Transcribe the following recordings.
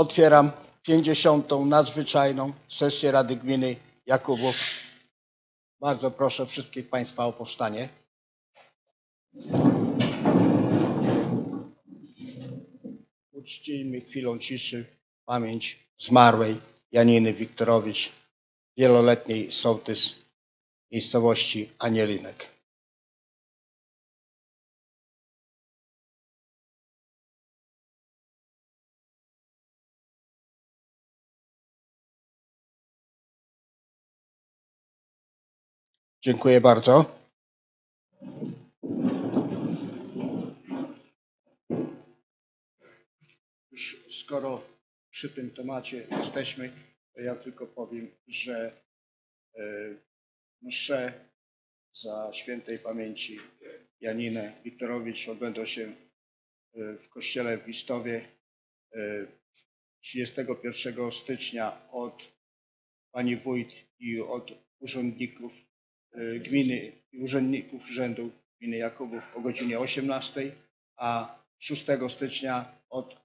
Otwieram 50. nadzwyczajną sesję Rady Gminy Jakubów. Bardzo proszę wszystkich Państwa o powstanie. Uczcijmy chwilą ciszy pamięć zmarłej Janiny Wiktorowicz, wieloletniej sołtys miejscowości Anielinek. Dziękuję bardzo. Już skoro przy tym temacie jesteśmy, to ja tylko powiem, że e, msze za świętej pamięci Janinę Wiktorowicz odbędą się e, w kościele w Wistowie e, 31 stycznia od pani wójt i od urzędników e, gminy i urzędników urzędu gminy Jakubów o godzinie 18, a 6 stycznia od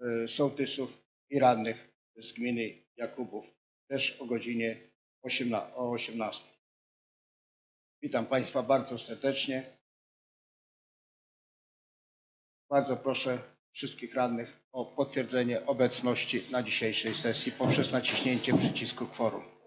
e, sołtysów i radnych z gminy Jakubów też o godzinie 18. o 18. Witam Państwa bardzo serdecznie. Bardzo proszę wszystkich radnych o potwierdzenie obecności na dzisiejszej sesji poprzez naciśnięcie przycisku kworum.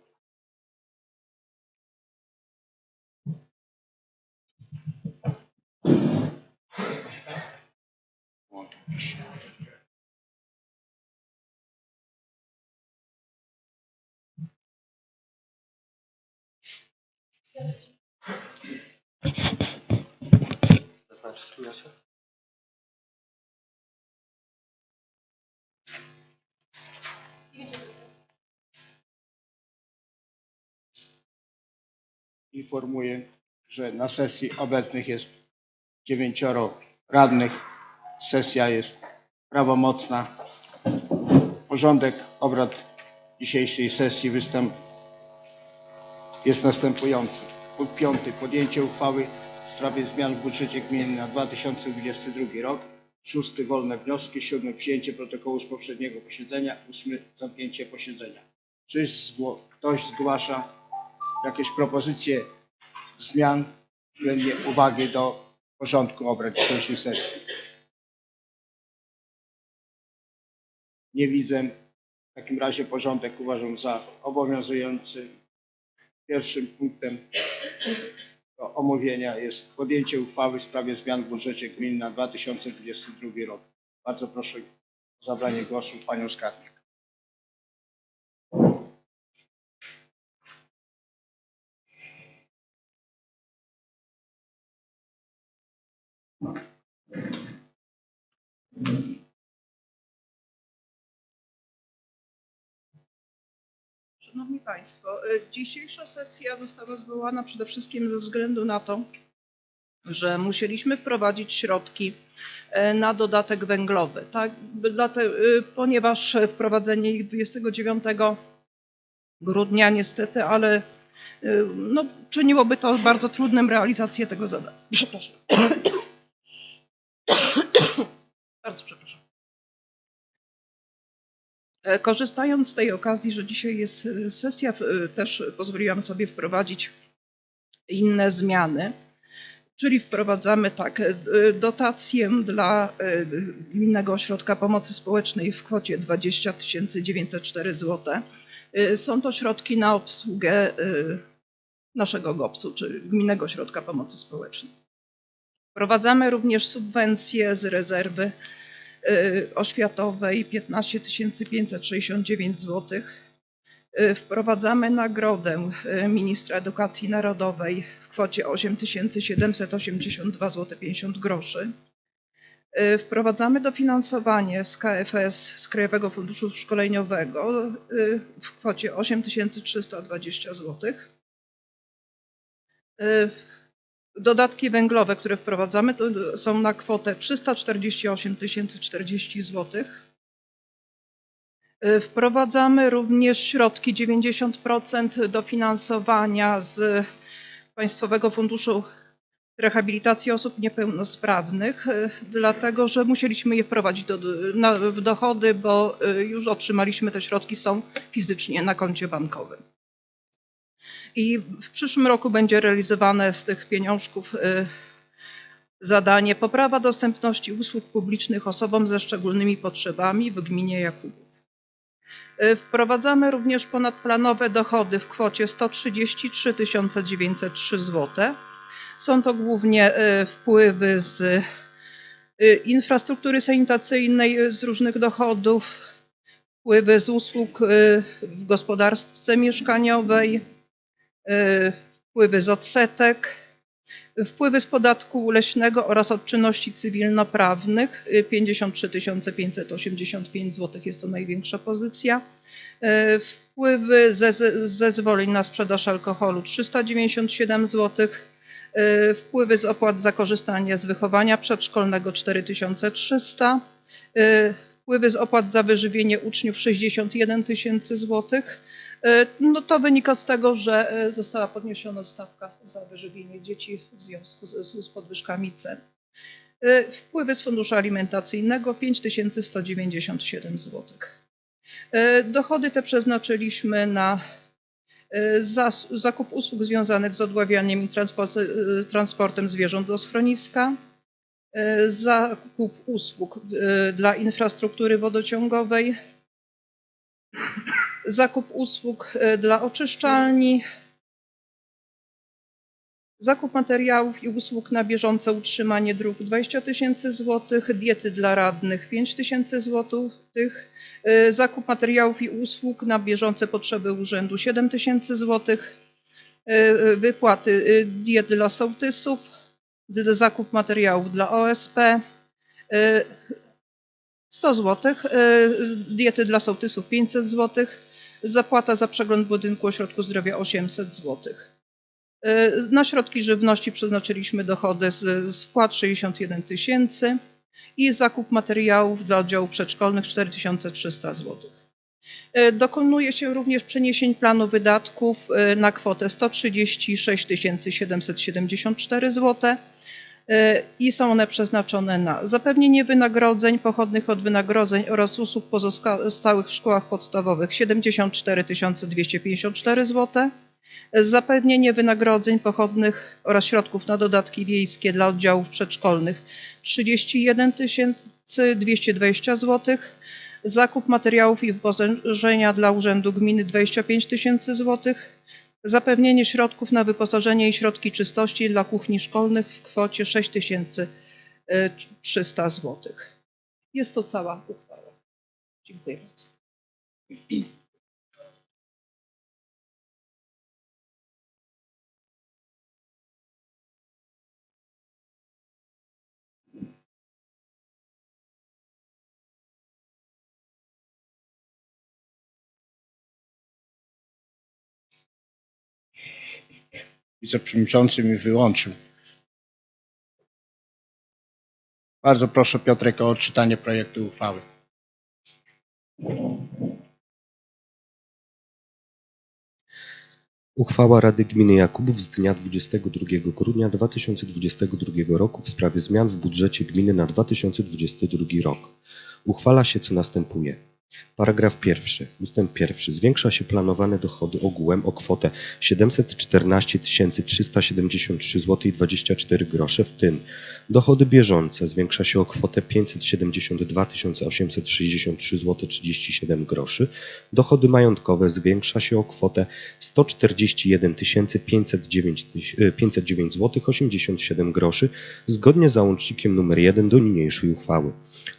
Informuję, że na sesji obecnych jest dziewięcioro radnych. Sesja jest prawomocna. Porządek obrad dzisiejszej sesji występ jest następujący. Punkt piąty. Podjęcie uchwały w sprawie zmian w budżecie gminy na 2022 rok. Szósty. Wolne wnioski. Siódmy. Przyjęcie protokołu z poprzedniego posiedzenia. Ósmy. Zamknięcie posiedzenia. Czy ktoś zgłasza jakieś propozycje zmian względnie uwagi do porządku obrad dzisiejszej sesji? Nie widzę. W takim razie porządek uważam za obowiązujący. Pierwszym punktem do omówienia jest podjęcie uchwały w sprawie zmian w budżecie gminy na 2022 rok. Bardzo proszę o zabranie głosu panią skarbnik. Szanowni Państwo, y, dzisiejsza sesja została zwołana przede wszystkim ze względu na to, że musieliśmy wprowadzić środki e, na dodatek węglowy, tak? Y, ponieważ wprowadzenie ich 29 grudnia niestety, ale y, no, czyniłoby to bardzo trudnym realizację tego zadania. Przepraszam. Bardzo przepraszam. E, Korzystając z tej okazji, że dzisiaj jest e, sesja, e, też pozwoliłam sobie wprowadzić inne zmiany, czyli wprowadzamy tak, dotację dla Gminnego Ośrodka Pomocy Społecznej w kwocie 20 904 zł. Są to środki na obsługę naszego GOPS-u, czyli Gminnego Ośrodka Pomocy Społecznej. Wprowadzamy również subwencje z rezerwy oświatowej 15 569 zł. Wprowadzamy nagrodę y, ministra edukacji narodowej w kwocie 8 782 zł 50 groszy. Y, Wprowadzamy dofinansowanie z KFS, z Krajowego Funduszu Szkoleniowego w kwocie 8 320 zł. Y, Dodatki węglowe, które wprowadzamy, to są na kwotę 348 040 zł. Y, Wprowadzamy również środki 90% dofinansowania z Państwowego Funduszu rehabilitacji osób niepełnosprawnych, e, dlatego że musieliśmy je wprowadzić do, na, w dochody, bo e, już otrzymaliśmy te środki, są fizycznie na koncie bankowym. I w przyszłym roku będzie realizowane z tych pieniążków e, zadanie poprawa dostępności usług publicznych osobom ze szczególnymi potrzebami w gminie Jakubów. E, Wprowadzamy również ponadplanowe dochody w kwocie 133 903 zł. Są to głównie e, wpływy z infrastruktury sanitacyjnej, z różnych dochodów, wpływy z usług w gospodarce mieszkaniowej, wpływy z odsetek, wpływy z podatku leśnego oraz od czynności cywilnoprawnych y, 53 585 zł jest to największa pozycja. E, Wpływy ze ze zezwoleń na sprzedaż alkoholu 397 zł. E, Wpływy z opłat za korzystanie z wychowania przedszkolnego 4300. E, Wpływy z opłat za wyżywienie uczniów 61 tysięcy złotych. E, No to wynika z tego, że e, została podniesiona stawka za wyżywienie dzieci w związku z, z podwyżkami cen. E, Wpływy z funduszu alimentacyjnego 5197 zł. Dochody te przeznaczyliśmy na zas- zakup usług związanych z odławianiem i transport, transportem zwierząt do schroniska, zakup usług dla infrastruktury wodociągowej, zakup usług e, dla oczyszczalni, zakup materiałów i usług na bieżące utrzymanie dróg. 20 tysięcy złotych, diety dla radnych. 5 tysięcy złotych, e, zakup materiałów i usług na bieżące potrzeby urzędu. 7 tysięcy złotych, e, wypłaty e, diet dla sołtysów, zakup materiałów dla OSP, e, 100 zł, diety dla sołtysów 500 zł, zapłata za przegląd budynku ośrodku zdrowia 800 zł. Na środki żywności przeznaczyliśmy dochody z, z wpłat 61 tysięcy i zakup materiałów dla oddziałów przedszkolnych 4300 zł. Dokonuje się również przeniesień planu wydatków e, na kwotę 136 774 zł e, i są one przeznaczone na zapewnienie wynagrodzeń pochodnych od wynagrodzeń oraz usług pozostałych w szkołach podstawowych. 74 254 zł, zapewnienie wynagrodzeń pochodnych oraz środków na dodatki wiejskie dla oddziałów przedszkolnych. 31 220 zł, zakup materiałów i wyposażenia dla Urzędu Gminy 25 tysięcy złotych, zapewnienie środków na wyposażenie i środki czystości dla kuchni szkolnych w kwocie 6300 złotych. Jest to cała uchwała. Dziękuję bardzo. Wiceprzewodniczący mi wyłączył. Bardzo proszę Piotrek o odczytanie projektu uchwały. Uchwała Rady Gminy Jakubów z dnia 22 grudnia 2022 roku w sprawie zmian w budżecie gminy na 2022 rok. Uchwala się co następuje. Paragraf pierwszy. Ustęp pierwszy. Zwiększa się planowane dochody ogółem o kwotę 714 373 zł 24 grosze, w tym dochody bieżące zwiększa się o kwotę 572 863 zł 37 groszy, dochody majątkowe zwiększa się o kwotę 141 509, tyś- 509 zł 87 groszy zgodnie z załącznikiem nr 1 do niniejszej uchwały.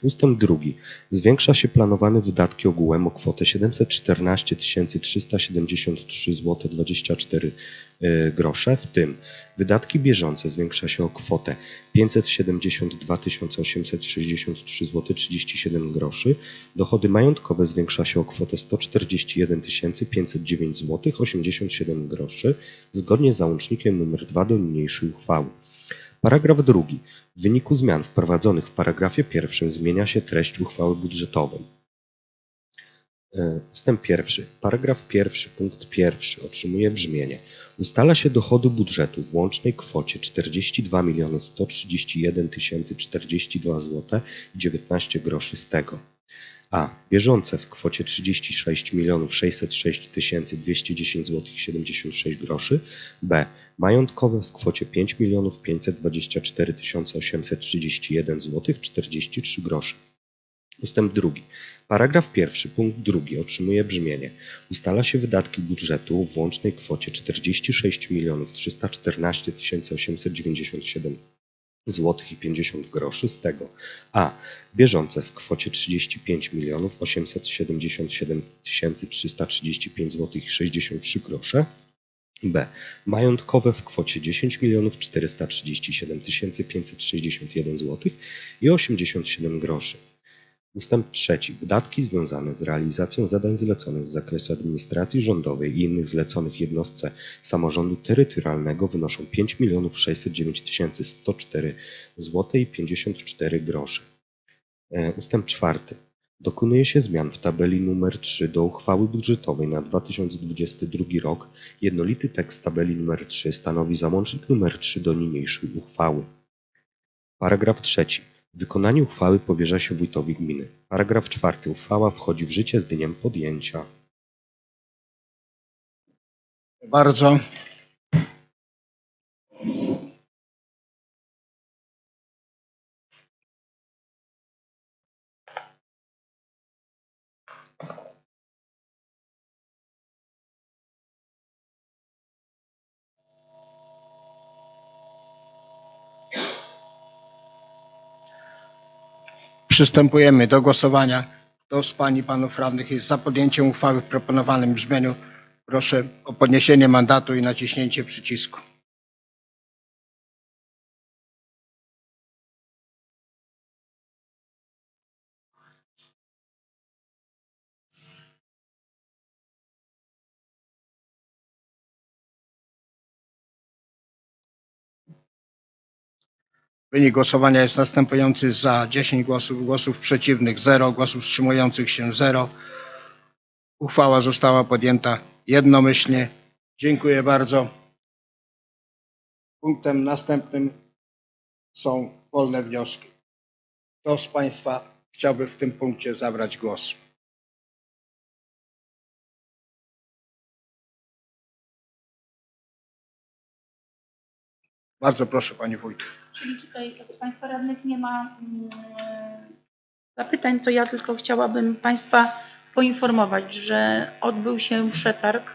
Ustęp drugi. Zwiększa się planowane wydatki ogółem o kwotę 714 373 zł 24 e, grosze, w tym wydatki bieżące zwiększa się o kwotę 572 863 zł 37 groszy, dochody majątkowe zwiększa się o kwotę 141 509 zł 87 groszy zgodnie z załącznikiem nr 2 do niniejszej uchwały. Paragraf drugi. W wyniku zmian wprowadzonych w paragrafie pierwszym zmienia się treść uchwały budżetowej. E, Ustęp pierwszy. Paragraf pierwszy, punkt pierwszy otrzymuje brzmienie. Ustala się dochody budżetu w łącznej kwocie 42 131 042 zł i 19 groszy z tego. A. Bieżące w kwocie 36 606 210 zł i 76 groszy. B. Majątkowe w kwocie 5 524 831 zł 43 groszy. Ustęp drugi. Paragraf pierwszy, punkt drugi otrzymuje brzmienie. Ustala się wydatki budżetu w łącznej kwocie 46 314 897 zł i 50 groszy z tego a. bieżące w kwocie 35 877 335 zł i 63 grosze b. majątkowe w kwocie 10 437 561 zł i 87 groszy Ustęp trzeci. Wydatki związane z realizacją zadań zleconych z zakresu administracji rządowej i innych zleconych jednostce samorządu terytorialnego wynoszą 5 609 104 zł i 54 grosze. E, Ustęp czwarty. Dokonuje się zmian w tabeli nr 3 do uchwały budżetowej na 2022 rok. Jednolity tekst tabeli nr 3 stanowi załącznik nr 3 do niniejszej uchwały. Paragraf trzeci. Wykonanie uchwały powierza się wójtowi gminy. Paragraf czwarty. Uchwała wchodzi w życie z dniem podjęcia. Bardzo. Przystępujemy do głosowania. Kto z Pań i Panów Radnych jest za podjęciem uchwały w proponowanym brzmieniu? Proszę o podniesienie mandatu i naciśnięcie przycisku. Wynik głosowania jest następujący. Za 10 głosów, głosów przeciwnych 0, głosów wstrzymujących się 0. Uchwała została podjęta jednomyślnie. Dziękuję bardzo. Punktem następnym są wolne wnioski. Kto z Państwa chciałby w tym punkcie zabrać głos? Bardzo proszę, Pani Wójt. Czyli tutaj Państwa radnych nie ma mm, zapytań, to ja tylko chciałabym Państwa poinformować, że odbył się przetarg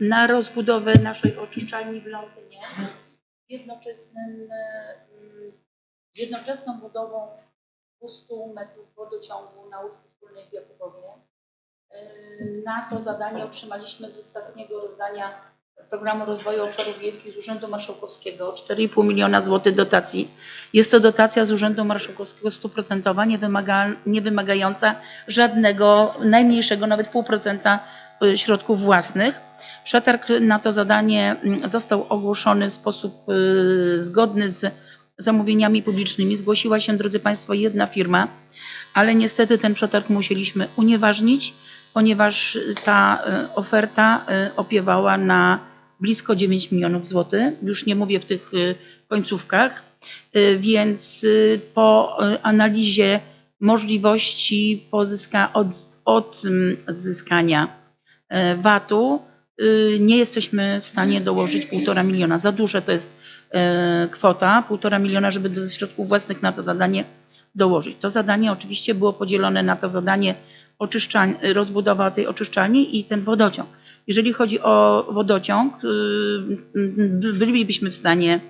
na rozbudowę naszej oczyszczalni w Londynie z jednoczesnym, mm, jednoczesną budową 200 metrów wodociągu na ulicy Wspólnej w Jakubowie. Yy, Na to zadanie otrzymaliśmy z ostatniego rozdania Programu Rozwoju Obszarów Wiejskich z Urzędu Marszałkowskiego 4,5 miliona złotych dotacji. Jest to dotacja z Urzędu Marszałkowskiego stuprocentowa, nie, wymaga, nie wymagająca żadnego, najmniejszego, nawet pół procenta y, środków własnych. Przetarg na to zadanie mm, został ogłoszony w sposób y, zgodny z zamówieniami publicznymi. Zgłosiła się, drodzy Państwo, jedna firma, ale niestety ten przetarg musieliśmy unieważnić, ponieważ ta y, oferta opiewała na blisko 9 milionów złotych. Już nie mówię w tych y, końcówkach, Y, więc y, po analizie możliwości pozyska, od, odzyskania y, VAT-u nie jesteśmy w stanie dołożyć półtora miliona. Za duże to jest kwota, półtora miliona, żeby do środków własnych na to zadanie dołożyć. To zadanie oczywiście było podzielone na to zadanie oczyszczalni, rozbudowa tej oczyszczalni i ten wodociąg. Jeżeli chodzi o wodociąg, y, bylibyśmy w stanie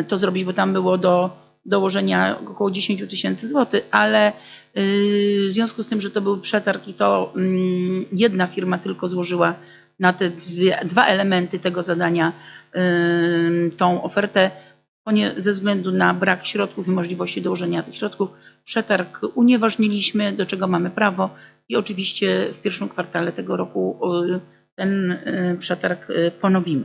y, to zrobić, bo tam było do dołożenia około 10 tysięcy złotych, ale y, w związku z tym, że to był przetarg i to mm, jedna firma tylko złożyła na te dwie, dwa elementy tego zadania tą ofertę, ze względu na brak środków i możliwości dołożenia tych środków, przetarg unieważniliśmy, do czego mamy prawo i oczywiście w pierwszym kwartale tego roku ten y, przetarg y, ponowimy.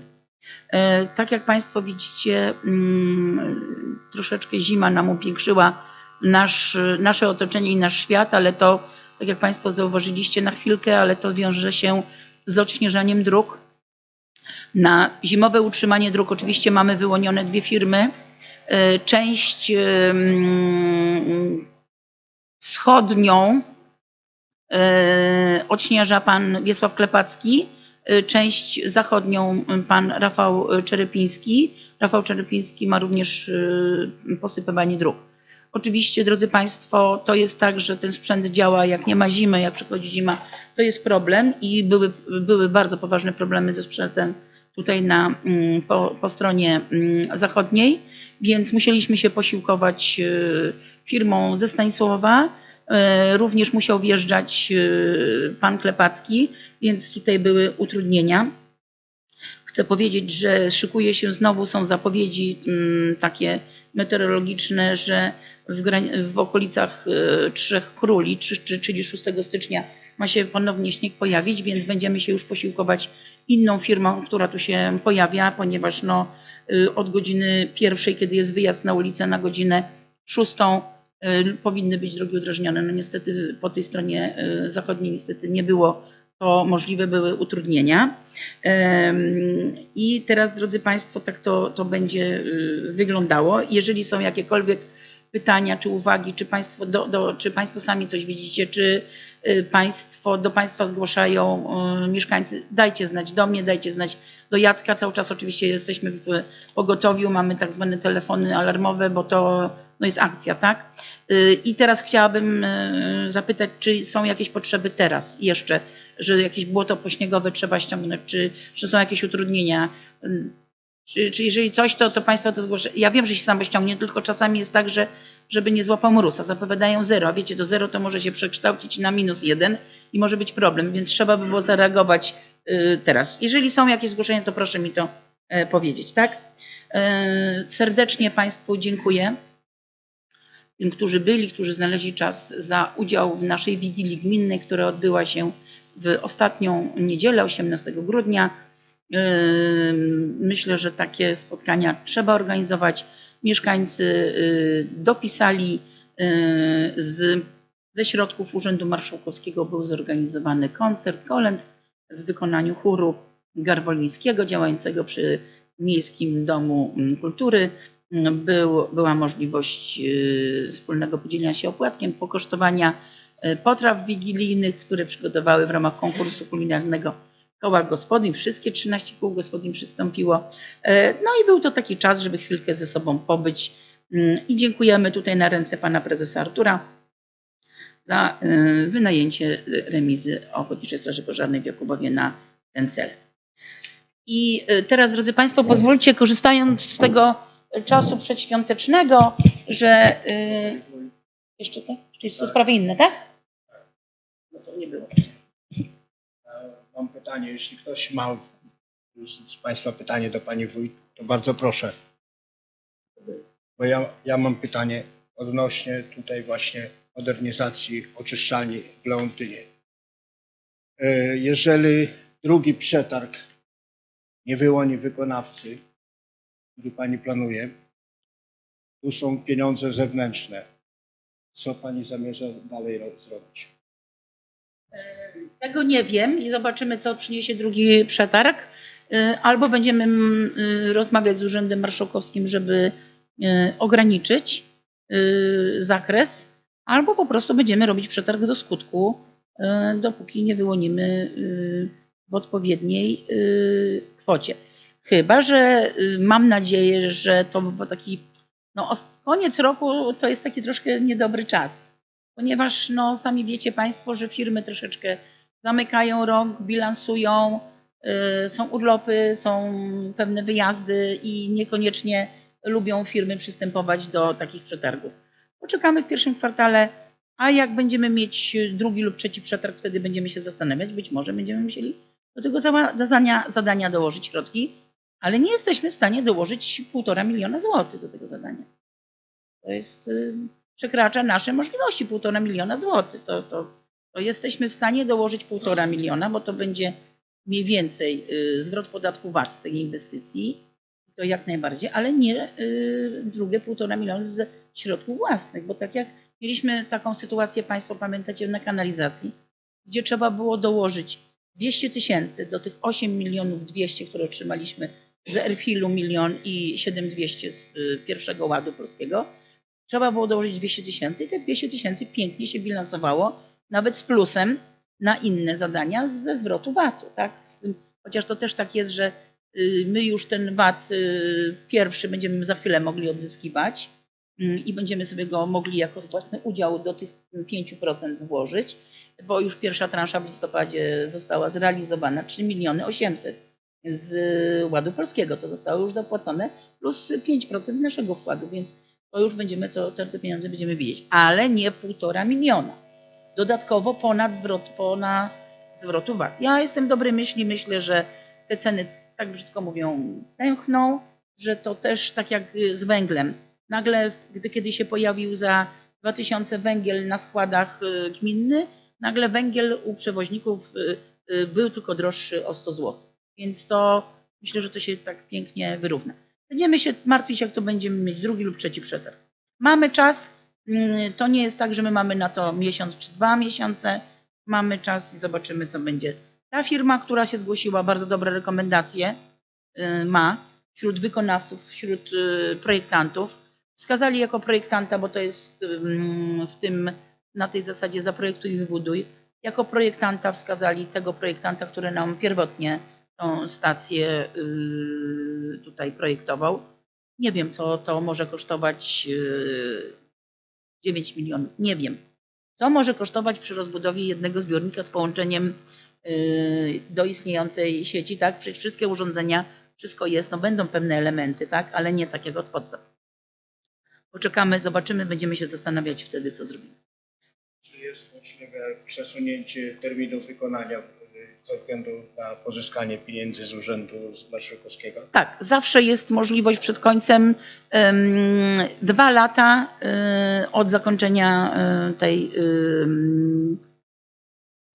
E, Tak jak Państwo widzicie, mm, troszeczkę zima nam upiększyła nasz, nasze otoczenie i nasz świat, ale to tak jak Państwo zauważyliście, na chwilkę, ale to wiąże się z odśnieżaniem dróg. Na zimowe utrzymanie dróg oczywiście mamy wyłonione dwie firmy. Część em, wschodnią odśnieża pan Wiesław Klepacki, część zachodnią pan Rafał Czerepiński. Rafał Czerepiński ma również posypywanie dróg. Oczywiście, drodzy Państwo, to jest tak, że ten sprzęt działa jak nie ma zimy, jak przychodzi zima, to jest problem i były, były bardzo poważne problemy ze sprzętem tutaj na, mm, po, po stronie mm, zachodniej, więc musieliśmy się posiłkować firmą ze Stanisława. E, Również musiał wjeżdżać e, pan Klepacki, więc tutaj były utrudnienia. Chcę powiedzieć, że szykuje się znowu, są zapowiedzi mm, takie meteorologiczne, że w, w okolicach e, Trzech Króli, czy- czy- czyli 6 stycznia, ma się ponownie śnieg pojawić, więc będziemy się już posiłkować inną firmą, która tu się pojawia, ponieważ no, od godziny pierwszej, kiedy jest wyjazd na ulicę, na godzinę szóstą powinny być drogi udrażnione. No niestety po tej stronie y, zachodniej niestety nie było to możliwe, były utrudnienia. I teraz, drodzy Państwo, tak to, to będzie y, wyglądało. Jeżeli są jakiekolwiek pytania czy uwagi, czy Państwo, do, do, czy państwo sami coś widzicie, czy y, Państwo, do Państwa zgłaszają y, mieszkańcy, dajcie znać do mnie, dajcie znać do Jacka. Cały czas oczywiście jesteśmy w pogotowiu, mamy tak zwane telefony alarmowe, bo to no jest akcja, tak? Y, I teraz chciałabym zapytać, czy są jakieś potrzeby teraz jeszcze, że jakieś błoto pośniegowe trzeba ściągnąć, czy, czy są jakieś utrudnienia? Y, Czy, czy jeżeli coś, to, to Państwo to zgłaszają. Ja wiem, że się samo ściągnie, tylko czasami jest tak, że żeby nie złapał mróz, a zapowiadają zero. A wiecie, to zero to może się przekształcić na minus jeden i może być problem, więc trzeba by było zareagować y, teraz. Jeżeli są jakieś zgłoszenia, to proszę mi to e, powiedzieć, tak? E, Serdecznie Państwu dziękuję. Tym, którzy byli, którzy znaleźli czas za udział w naszej Wigilii Gminnej, która odbyła się w ostatnią niedzielę, 18 grudnia. Myślę, że takie spotkania trzeba organizować. Mieszkańcy yy, dopisali yy, z, ze środków Urzędu Marszałkowskiego był zorganizowany koncert, kolęd w wykonaniu chóru garwolińskiego działającego przy Miejskim Domu mm, Kultury. Był, była możliwość yy, wspólnego podzielenia się opłatkiem, pokosztowania potraw wigilijnych, które przygotowały w ramach konkursu kulinarnego koła gospodyń. Wszystkie 13 kół gospodyń przystąpiło. E, No i był to taki czas, żeby chwilkę ze sobą pobyć. Mm, I dziękujemy tutaj na ręce pana prezesa Artura za e, wynajęcie remizy Ochotniczej Straży Pożarnej w Jakubowie na ten cel. I e, teraz, drodzy Państwo, pozwólcie, korzystając z tego czasu przedświątecznego, że jeszcze to? Czyli są sprawy inne, tak? No to nie było. E, Mam pytanie, jeśli ktoś ma z Państwa pytanie do Pani Wójt, to bardzo proszę. Bo ja, ja mam pytanie odnośnie tutaj właśnie modernizacji oczyszczalni w Leontynie. E, Jeżeli drugi przetarg nie wyłoni wykonawcy, który Pani planuje, tu są pieniądze zewnętrzne. Co Pani zamierza dalej ro- zrobić? Tego nie wiem i zobaczymy, co przyniesie drugi przetarg. Y, Albo będziemy mm, y, rozmawiać z Urzędem Marszałkowskim, żeby ograniczyć zakres, albo po prostu będziemy robić przetarg do skutku, dopóki nie wyłonimy w odpowiedniej kwocie. Chyba, że mam nadzieję, że to by był taki, no koniec roku to jest taki troszkę niedobry czas ponieważ no, sami wiecie Państwo, że firmy troszeczkę zamykają rok, bilansują, y, są urlopy, są pewne wyjazdy i niekoniecznie lubią firmy przystępować do takich przetargów. Poczekamy w pierwszym kwartale, a jak będziemy mieć drugi lub trzeci przetarg, wtedy będziemy się zastanawiać, być może będziemy musieli do tego zadania, zadania dołożyć środki, ale nie jesteśmy w stanie dołożyć półtora miliona złotych do tego zadania. To jest y, przekracza nasze możliwości, półtora miliona złotych. To, to, to jesteśmy w stanie dołożyć półtora miliona, bo to będzie mniej więcej y, zwrot podatku VAT z tej inwestycji, to jak najbardziej, ale nie y, drugie półtora miliona z środków własnych, bo tak jak Mieliśmy taką sytuację, Państwo pamiętacie, na kanalizacji, gdzie trzeba było dołożyć 200 tysięcy do tych 8 milionów 200, które otrzymaliśmy z Airfilu milion i 7200 z y, pierwszego ładu polskiego. Trzeba było dołożyć 200 tysięcy i te 200 tysięcy pięknie się bilansowało, nawet z plusem na inne zadania ze zwrotu VAT-u. Tak? Chociaż to też tak jest, że y, my już ten VAT y, pierwszy będziemy za chwilę mogli odzyskiwać mm, i będziemy sobie go mogli jako własny udział do tych 5% włożyć, bo już pierwsza transza w listopadzie została zrealizowana 3 miliony 800 z Ładu Polskiego. To zostało już zapłacone plus 5% naszego wkładu, więc to już będziemy to, te pieniądze będziemy widzieć, ale nie półtora miliona. Dodatkowo ponad zwrot, ponad zwrotu VAT. Ja jestem dobrej myśli, myślę, że te ceny, tak brzydko mówią, pęchną, że to też tak jak z węglem. Nagle, gdy kiedy się pojawił za 2000 węgiel na składach y, gminny, nagle węgiel u przewoźników y, y, był tylko droższy o 100 zł. Więc to myślę, że to się tak pięknie wyrówna. Będziemy się martwić, jak to będziemy mieć drugi lub trzeci przetarg. Mamy czas. mm, To nie jest tak, że my mamy na to miesiąc czy dwa miesiące. Mamy czas i zobaczymy, co będzie. Ta firma, która się zgłosiła, bardzo dobre rekomendacje y, ma wśród wykonawców, wśród y, projektantów. Wskazali jako projektanta, bo to jest ym, w tym, na tej zasadzie zaprojektuj i wybuduj. Jako projektanta wskazali tego projektanta, który nam pierwotnie tą stację y, tutaj projektował. Nie wiem, co to może kosztować y, 9 milionów. Nie wiem. Co może kosztować przy rozbudowie jednego zbiornika z połączeniem y, do istniejącej sieci, tak? Przecież wszystkie urządzenia, wszystko jest, no będą pewne elementy, tak? Ale nie tak jak od podstaw. Poczekamy, zobaczymy, będziemy się zastanawiać wtedy, co zrobimy. Czy jest możliwe przesunięcie terminu wykonania y, ze względu na pozyskanie pieniędzy z Urzędu Marszałkowskiego? Tak, zawsze jest możliwość przed końcem em, dwa lata y, od zakończenia y, tej y,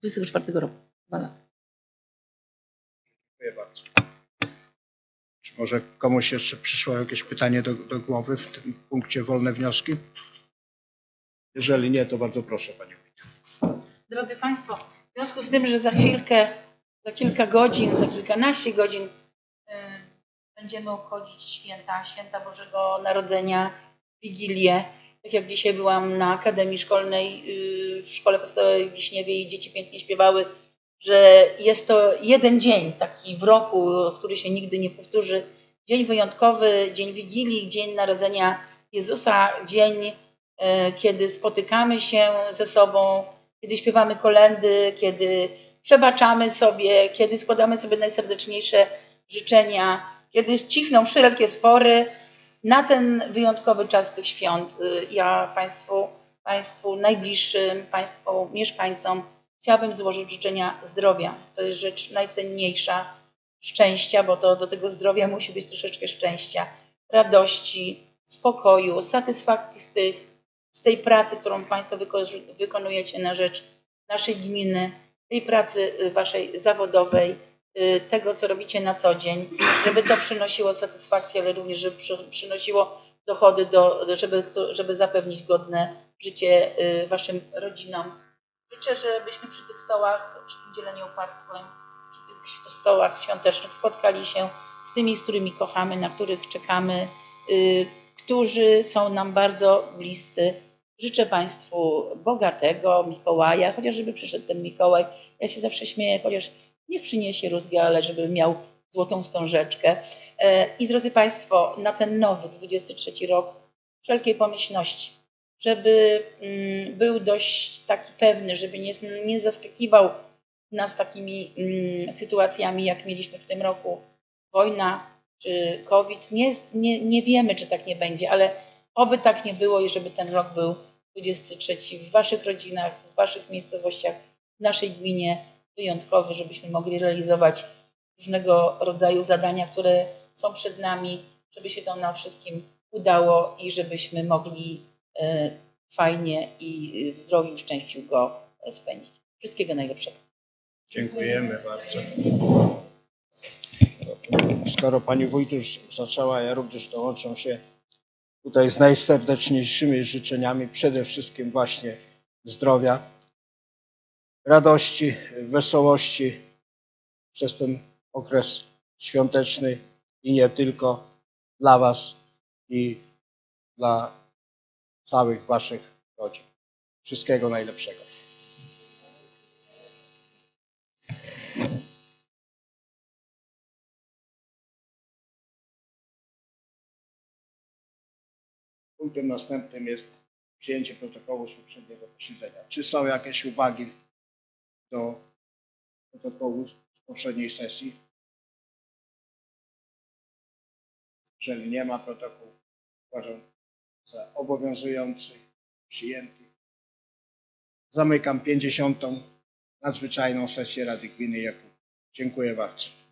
24 roku. Dwa lata. Dziękuję bardzo. Czy może komuś jeszcze przyszło jakieś pytanie do, do głowy w tym punkcie wolne wnioski? Jeżeli nie, to bardzo proszę Pani. Drodzy Państwo, w związku z tym, że za chwilkę, za kilka godzin, za kilkanaście godzin y, będziemy obchodzić święta, święta Bożego Narodzenia, Wigilię. Tak jak dzisiaj byłam na Akademii Szkolnej y, w Szkole Podstawowej w Wiśniewie i dzieci pięknie śpiewały, że jest to jeden dzień taki w roku, który się nigdy nie powtórzy. Dzień wyjątkowy, dzień Wigilii, dzień Narodzenia Jezusa, dzień, e, kiedy spotykamy się ze sobą, kiedy śpiewamy kolendy, kiedy przebaczamy sobie, kiedy składamy sobie najserdeczniejsze życzenia, kiedy cichną wszelkie spory. Na ten wyjątkowy czas tych świąt y, ja Państwu, Państwu najbliższym, Państwu mieszkańcom chciałabym złożyć życzenia zdrowia. To jest rzecz najcenniejsza, szczęścia, bo to do tego zdrowia musi być troszeczkę szczęścia, radości, spokoju, satysfakcji z, tych, z tej pracy, którą Państwo wyko- wykonujecie na rzecz naszej gminy, tej pracy y, Waszej zawodowej, y, tego, co robicie na co dzień, żeby to przynosiło satysfakcję, ale również, żeby przy- przynosiło dochody, do, żeby, żeby zapewnić godne życie y, Waszym rodzinom. Życzę, żebyśmy przy tych stołach, przy tym dzieleniu opłatkiem, przy tych stołach świątecznych spotkali się z tymi, z którymi kochamy, na których czekamy, którzy są nam bardzo bliscy. Życzę Państwu bogatego Mikołaja, chociaż żeby przyszedł ten Mikołaj. Ja się zawsze śmieję, chociaż niech przyniesie rózgę, ale żeby miał złotą wstążeczkę. E, I drodzy Państwo, na ten nowy 23 rok wszelkiej pomyślności, żeby mm, był dość taki pewny, żeby nie, nie zaskakiwał nas takimi mm, sytuacjami, jak mieliśmy w tym roku. Wojna czy COVID. Nie, nie, nie wiemy, czy tak nie będzie, ale oby tak nie było i żeby ten rok był 23 w Waszych rodzinach, w Waszych miejscowościach, w naszej gminie wyjątkowy, żebyśmy mogli realizować różnego rodzaju zadania, które są przed nami, żeby się to nam wszystkim udało i żebyśmy mogli e, fajnie i w zdrowiu i szczęściu go spędzić. Wszystkiego najlepszego. Dziękujemy bardzo. Skoro Pani Wójt już zaczęła, ja również dołączam się tutaj z najserdeczniejszymi życzeniami, przede wszystkim właśnie zdrowia, radości, wesołości przez ten okres świąteczny i nie tylko dla Was i dla całych Waszych rodzin. Wszystkiego najlepszego. Punktem następnym jest przyjęcie protokołu z poprzedniego posiedzenia. Czy są jakieś uwagi do protokołu z poprzedniej sesji? Jeżeli nie ma protokołu, uważam za obowiązujący, przyjęty. Zamykam 50. nadzwyczajną sesję Rady Gminy Jakub. Dziękuję bardzo.